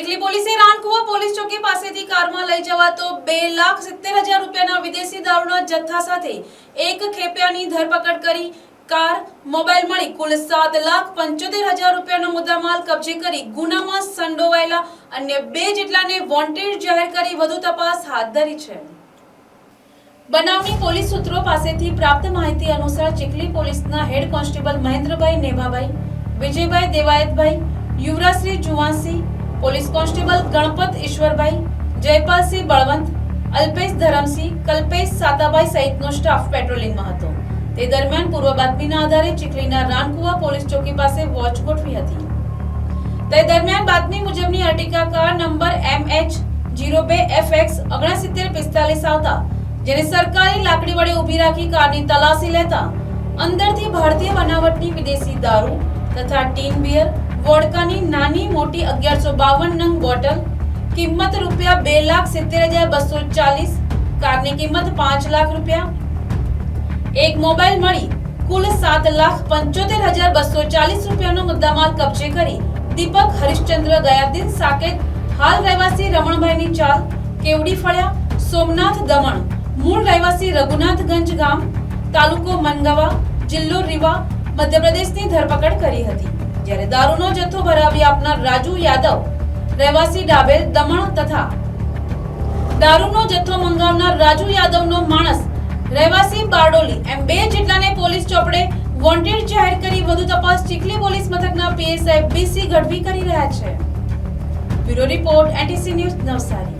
ચીખલી પોલીસે રાણકુવા પોલીસ ચોકી પાસેથી કારમાં લઈ જવાતો બે લાખ સિત્તેર હજાર રૂપિયાના વિદેશી દારૂના જથ્થા સાથે એક ખેપિયાની ધરપકડ કરી કાર, મોબાઈલ મળી કુલ સાત લાખ પંચોતેર હજાર રૂપિયાનો મુદ્દામાલ કબજે કરી ગુનામાં સંડોવાયેલા અન્ય બે જેટલાને વોન્ટેડ જાહેર કરી વધુ તપાસ હાથ ધરી છે. બનાવની પોલીસ સૂત્રો પાસેથી પ્રાપ્ત માહિતી અનુસાર ચીખલી પોલીસના head constable Mahendrabhai Nebhabhai Vijaybhai Devayatbhai, Yuvrajshri Juvansinh police constable Ganpat Ishwarbhai, Jaypalsinh Balvant, Alpesh Dharamsinh, Kalpesh Satabhai સહિતનો સ્ટાફ પેટ્રોલિંગમાં હતો. તે દરમિયાન પૂર્વ બાતમીના આધારે ચીખલીના રાનકુવા પોલીસ ચોકી પાસે વોચ ગોઠવી હતી. તે દરમિયાન બાતમી મુજબની Ertiga car number M H zero બે એફ એક્સ ઓગણસિત્તેર પિસ્તાલીસ આવતા, જેને સરકારી લાકડી વડે ઊભી રાખી કારની તલાશી લેતા, અંદરથી ભારતીય બનાવટની વિદેશી દારૂ તથા ટીન બિયર વોડકાની નાની મોટી અગિયારસો બાવન નંગ બોટલ, કિંમત રૂપિયા બે લાખ સિત્તેર હજાર બસો ચાલીસ, કારની કિંમત પાંચ લાખ રૂપિયા. એક મોબાઈલ મળી કુલ સાત લાખ પંચોતેર હજાર બસો ચાલીસ રૂપિયાનો મુદ્દામાલ કબજે કરી દીપક હરિશ્ચંદ્ર ગયાદીન સાકેત, હાલ રહેવાસી રમણભાઈની ચાલ કેવડી ફળ્યા? સોમનાથ દમણ, મૂળ રહેવાસી રઘુનાથગંજ ગામ, તાલુકો મનગાવા જિલ્લો રીવા, મધ્યપ્રદેશની ધરપકડ કરી હતી. જ્યારે દારૂનો જથ્થો ભરાવી આપનાર રાજુ યાદવ રહેવાસી ડાબેલ દમણ તથા દારૂનો જથ્થો મંગાવનાર રાજુ યાદવનો માણસ રહેવાસી બારડોલી એમ બે જેટલાને પોલીસ ચોપડે વોન્ટેડ જાહેર કરી વધુ તપાસ ચીખલી પોલીસ મથકના પીએસઆઈ બીસી ગઢવી કરી રહ્યા છે. Bureau report NTC news Navsari.